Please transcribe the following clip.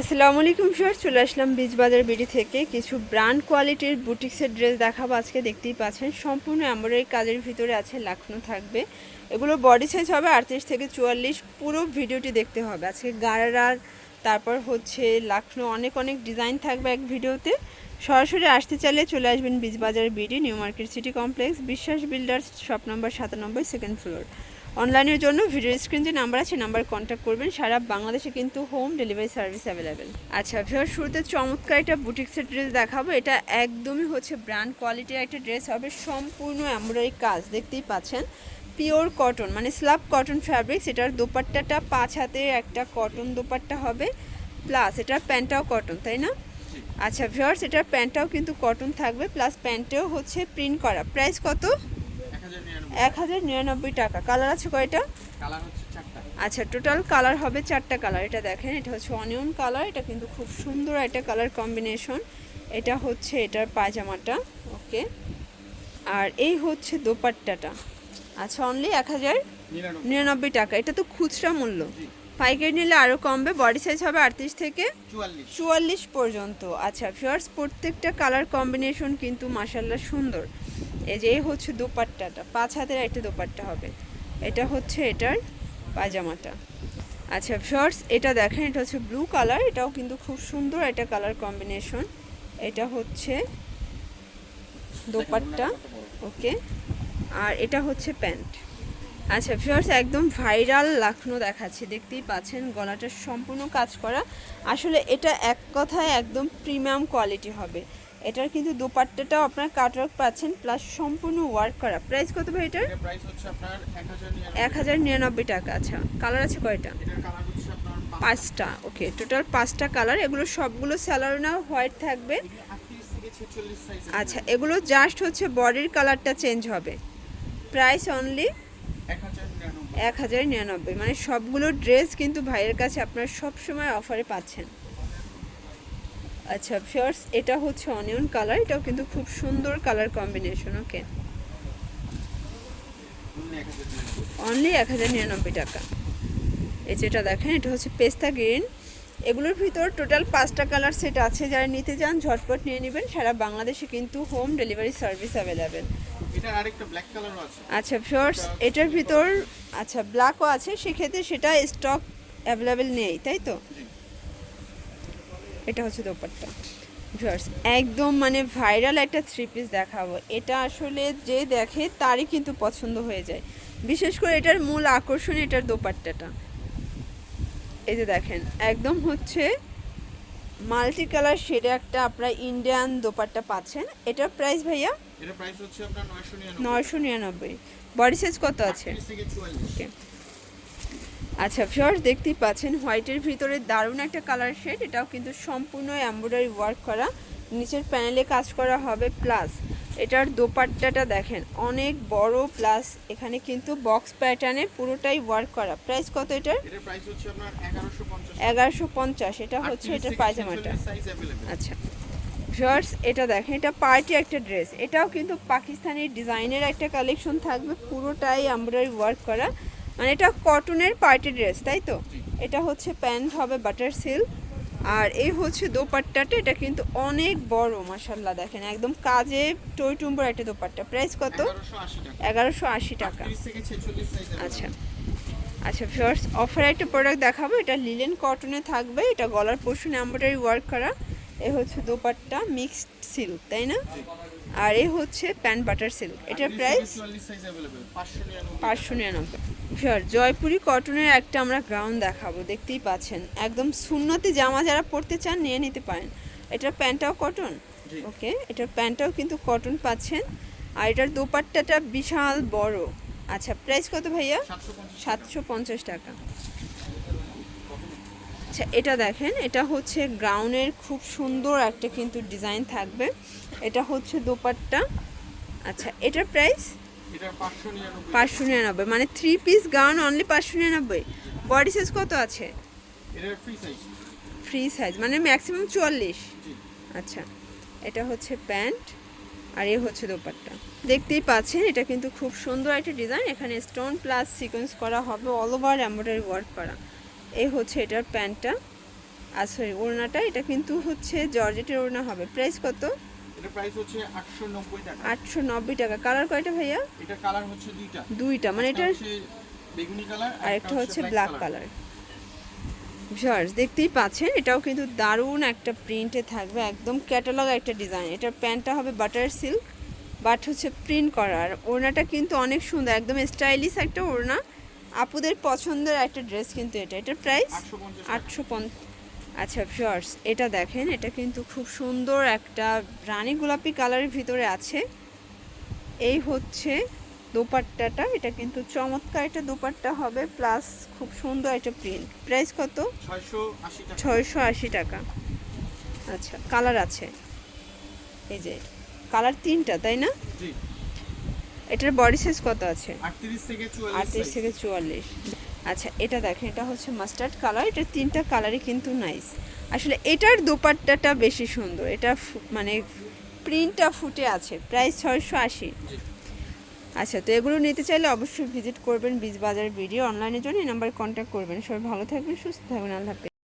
আসসালামু আলাইকুম স্যার চলে আসলাম বীজবাজার বিডি থেকে। কিছু ব্র্যান্ড কোয়ালিটির বুটিক্সের ড্রেস দেখাবো আজকে, দেখতেই পাচ্ছেন। সম্পূর্ণ এমব্রয়ডারি কাজের ভিতরে আছে, লাখনো থাকবে। এগুলো বডি সাইজ হবে আটত্রিশ থেকে চুয়াল্লিশ, পুরো ভিডিওটি দেখতে হবে। আজকে গারারার তারপর হচ্ছে লাখনো, অনেক অনেক ডিজাইন থাকবে এক ভিডিওতে। সরাসরি আসতে চাইলে চলে আসবেন Bijbazar BD, new market city complex, Biswas builders, shop number সাতানব্বই সেকেন্ড ফ্লোর অনলাইনের জন্য ভিডিও স্ক্রিন যে নাম্বার আছে নাম্বার কন্ট্যাক্ট করবেন। সারা বাংলাদেশে কিন্তু হোম ডেলিভারি সার্ভিস অ্যাভেলেবেল আচ্ছা ভিওর শুরুতে চমৎকার একটা বুটিক্সের ড্রেস দেখাবো। এটা একদমই হচ্ছে ব্র্যান্ড কোয়ালিটির একটা ড্রেস হবে। সম্পূর্ণ এমব্রয়ডারি কাজ দেখতেই পাচ্ছেন। পিওর কটন মানে স্লাব কটন ফ্যাব্রিক্স এটার দোপাট্টাটা পাঁচ হাতে একটা কটন দোপাট্টা হবে। প্লাস এটার প্যান্টটাও কটন তাই না? আচ্ছা ভিওর্স এটার প্যান্টটাও কিন্তু কটন থাকবে। প্লাস প্যান্টেও হচ্ছে প্রিন্ট করা। প্রাইস কত? এক হাজার নিরানব্বই টাকা। কালার আছে কয়টা? আচ্ছা টোটাল কালার হবে চারটা কালার এটা দেখেন এটা হচ্ছে অনিয়ন কালার এটা কিন্তু খুব সুন্দর একটা কালার কম্বিনেশন এটা হচ্ছে এটার পায়জামাটা ওকে আর এই হচ্ছে দোপাট্টাটা। আচ্ছা অনলি এক হাজার নিরানব্বই। টাকা। এটা তো খুচরা মূল্য। পাইকারি নিলে আরও কমবে বডি সাইজ হবে আটত্রিশ থেকে চুয়াল্লিশ। চুয়াল্লিশ পর্যন্ত। আচ্ছা ফিয়ার্স প্রত্যেকটা কালার কম্বিনেশন কিন্তু মাসাল্লাহ সুন্দর। এই যে, এই হচ্ছে দোপাট্টাটা, পাঁচ হাতের একটা দোপাট্টা হবে। এটা হচ্ছে এটার পায়জামাটা। আচ্ছা ফিয়ার্স এটা দেখেন, এটা হচ্ছে ব্লু কালার এটাও কিন্তু খুব সুন্দর একটা কালার কম্বিনেশন এটা হচ্ছে দোপাট্টা ওকে আর এটা হচ্ছে প্যান্ট। আচ্ছা ফিওর্স একদম ভাইরাল লাখনো দেখাচ্ছে, দেখতেই পাচ্ছেন গলাটা সম্পূর্ণ কাজ করা। আসলে এটা এক কথায় একদম প্রিমিয়াম কোয়ালিটি হবে। এটার কিন্তু দোপাট্টাটাও আপনার কাটওয়ার্ক পাচ্ছেন প্লাস সম্পূর্ণ ওয়ার্ক করা। প্রাইস কত ভাই এটার? এটার প্রাইস হচ্ছে আপনার এক হাজার নিরানব্বই টাকা আচ্ছা। কালার আছে কয়টা? এটার কালার হচ্ছে আপনার পাঁচটা। ওকে টোটাল পাঁচটা কালার এগুলো সবগুলো স্যালারিনা হোয়াইট থাকবে। আচ্ছা এগুলো জাস্ট হচ্ছে বডির কালারটা চেঞ্জ হবে। প্রাইস অনলি এক হাজার নিরানব্বই। মানে সবগুলো ড্রেস কিন্তু ভাইয়ের কাছে আপনারা সবসময় অফারে পাচ্ছেন। আচ্ছা ফিয়ার্স এটা হচ্ছে অনিয়ন কালার এটাও কিন্তু খুব সুন্দর কালার কম্বিনেশন ওকে অনলি এক হাজার নিরানব্বই টাকা। এই যেটা দেখেন এটা হচ্ছে পেস্তা গ্রিন। এগুলোর ভিতর টোটাল পাঁচটা কালার সেট আছে যারা নিতে চান ঝটপট নিয়ে নেবেন। সারা বাংলাদেশে কিন্তু হোম ডেলিভারি সার্ভিস অ্যাভেলেবেল আচ্ছা ফিওর্স এটার ভিতর আচ্ছা ব্ল্যাকও আছে। সেক্ষেত্রে সেটা স্টক অ্যাভেলেবেল নেই তাই তো। এটা হচ্ছে দোপাট্টা। ভিউয়ার্স একদম মানে ভাইরাল একটা থ্রি পিস দেখাবো। এটা আসলে যে দেখে তারই কিন্তু পছন্দ হয়ে যায়। বিশেষ করে এটার মূল আকর্ষণ এটার দোপাট্টাটা। এই যে দেখেন একদম হচ্ছে মাল্টি কালার শেডে একটা আপনার ইন্ডিয়ান দোপাট্টা পাচ্ছেন। এটার প্রাইস ভাইয়া? এটার প্রাইস হচ্ছে আপনার নয়শো নিরানব্বই। বডি সাইজ কত আছে? ওকে আচ্ছা ফিওর্স দেখতেই পাচ্ছেন হোয়াইটের ভিতরে দারুণ একটা কালার শেড এটাও কিন্তু সম্পূর্ণ এমব্রয়ডারি ওয়ার্ক করা। নিচের প্যানেলে কাজ করা হবে প্লাস এটার দোপাট্টাটা দেখেন অনেক বড় প্লাস এখানে কিন্তু বক্স প্যাটার্নে পুরোটাই ওয়ার্ক করা। প্রাইস কত এটার? এগারোশো পঞ্চাশ এটা হচ্ছে এটার পায়জামাটা। আচ্ছা ভিউয়ার্স এটা দেখেন এটা পার্টি একটা ড্রেস এটাও কিন্তু পাকিস্তানি ডিজাইনের একটা কালেকশন থাকবে পুরোটাই এমব্রয়ডারি ওয়ার্ক করা। মানে এটা কটনের পার্টি ড্রেস তাই তো? এটা হচ্ছে প্যান্ট হবে বাটার সিল্ক। আর এই হচ্ছে দোপাট্টাটা এটা কিন্তু অনেক বড় মাসাল্লাহ দেখেন। একদম কাজে টই টুম্বর একটা দোপাট্টা। প্রাইস কত? এগারোশো আশি টাকা। আচ্ছা। আচ্ছা ফার্স্ট অফার একটা প্রোডাক্ট দেখাবো। এটা লিলেন কটনে থাকবে। এটা গলার পোর্শন এমব্রয়ডারি ওয়ার্ক করা। এ হচ্ছে দোপাট্টা মিক্সড সিল্ক তাই না? আর এ হচ্ছে প্যান্ট বাটার সিল্ক। এটার প্রাইস পাঁচশো নিরানব্বই। ফিয়ার জয়পুরি কটনের একটা আমরা গ্রাউন্ড দেখাবো দেখতেই পাচ্ছেন। একদম সুন্নতি জামা যারা পরতে চান নিয়ে নিতে পারেন। এটার প্যান্টটাও কটন ওকে এটার প্যান্টটাও কিন্তু কটন পাচ্ছেন। আর এটার দোপাট্টাটা বিশাল বড়। আচ্ছা প্রাইস কত ভাইয়া? সাতশো পঞ্চাশ টাকা। আচ্ছা এটা দেখেন এটা হচ্ছে গ্রাউনের খুব সুন্দর একটা কিন্তু ডিজাইন থাকবে। এটা হচ্ছে দোপাট্টা। আচ্ছা এটার প্রাইস পাঁচশো নিরানব্বই। মানে থ্রি পিস গাউন অনলি পাঁচশো নিরানব্বই। বডি সাইজ কত আছে? ফ্রি সাইজ মানে ম্যাক্সিমাম চুয়াল্লিশ। আচ্ছা এটা হচ্ছে প্যান্ট আর এ হচ্ছে দোপাট্টা। দেখতেই পাচ্ছেন এটা কিন্তু খুব সুন্দর একটা ডিজাইন এখানে স্টোন প্লাস সিকোয়েন্স করা হবে অল ওভার এমব্রয়ডারি ওয়ার্ক করা। এই হচ্ছে এটার প্যান্টটা। আর সরি ওড়নাটা এটা কিন্তু হচ্ছে জর্জেটের ওড়না হবে। প্রাইস কত? এটা প্রাইস হচ্ছে টাকা। কালার কয়টা ভাইয়া? এটা কালার হচ্ছে দুইটা। দুইটা। মানে এটা বেগুনি কালার আর একটা হচ্ছে ব্ল্যাক কালার ভিউয়ার্স দেখতেই পাচ্ছেন এটাও কিন্তু দারুণ একটা প্রিন্টে থাকবে একদম ক্যাটালগ একটা ডিজাইন এটার প্যান্টটা হবে বাটার সিল্ক বাট হচ্ছে প্রিন্ট করা। আর ওড়নাটা কিন্তু অনেক সুন্দর একদম স্টাইলিশ একটা ওড়না। আপুদের পছন্দের একটা ড্রেস কিন্তু এটা। এটার প্রাইস আটশো আচ্ছা ফিয়ার্স এটা দেখেন এটা কিন্তু খুব সুন্দর একটা রানী গোলাপি কালারের ভিতরে আছে। এই হচ্ছে দোপাট্টাটা এটা কিন্তু চমৎকার একটা দোপাট্টা হবে প্লাস খুব সুন্দর একটা প্রিন্ট প্রাইস কত? ছয়শো আশি টাকা। আচ্ছা কালার আছে। এই যে কালার তিনটা তাই না? এটার বডি সাইজ কত আছে? আটত্রিশ থেকে চুয়াল্লিশ। আচ্ছা এটা দেখেন এটা হচ্ছে মাস্টার্ড কালার এটা তিনটা কালারই কিন্তু নাইস আসলে এটার দোপাট্টাটা বেশি সুন্দর এটা মানে প্রিন্টটা ফুটে আছে প্রাইস ছয়শো আশি। আচ্ছা তো এগুলো নিতে চাইলে অবশ্যই ভিজিট করবেন বীজ বাজার ভিডিও অনলাইনের জন্য এই নাম্বারে কন্ট্যাক্ট করবেন। সবাই ভালো থাকবেন সুস্থ থাকবেন আল্লাহ